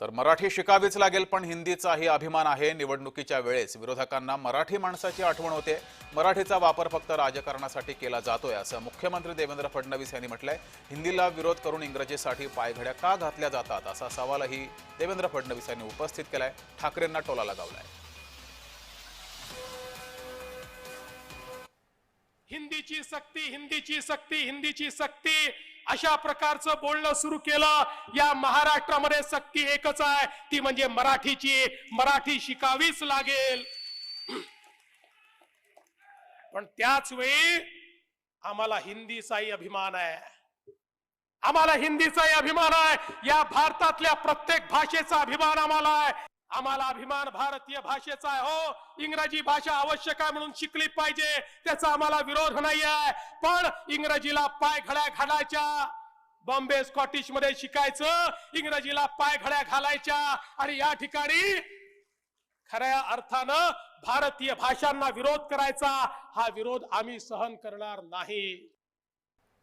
तर मराठी शिकावीच लागेल पण हिंदीचाही अभिमान आहे. निवडणुकीच्या वेळेस विरोधकांना मराठी माणसाची आठवण होते. मराठीचा वापर फक्त राजकारणासाठी केला जातोय असं मुख्यमंत्री देवेंद्र फडणवीस यांनी म्हटलंय. हिंदीला विरोध करून इंग्रजीसाठी पायघड्या का घातल्या जातात असा सवालही देवेंद्र फडणवीस यांनी उपस्थित केलाय. ठाकरेंना टोला लगावलाय. हिंदीची सक्ती हिंदीची सक्ती हिंदीची सक्ती. अशा प्रकारचं बोलणं सुरू केलं. या महाराष्ट्रामध्ये सक्ती एकच आहे. ती म्हणजे मराठीची. मराठी शिकावीच लागेल. पण त्याच वेळी आम्हाला हिंदीचाही अभिमान आहे. आम्हाला हिंदीचाही अभिमान आहे. या भारतातल्या प्रत्येक भाषेचा अभिमान आम्हाला आहे. आम्हाला अभिमान भारतीय भाषेचा आहे हो. इंग्रजी भाषा आवश्यक आहे म्हणून शिकली पाहिजे. त्याचा आम्हाला विरोध नाही आहे पण इंग्रजीला पाय घड्या घालायच्या. बॉम्बे स्कॉटिशमध्ये शिकायचं. इंग्रजीला पाय घड्या घालायच्या. आणि या ठिकाणी खऱ्या अर्थानं भारतीय भाषांना विरोध करायचा. हा विरोध आम्ही सहन करणार नाही.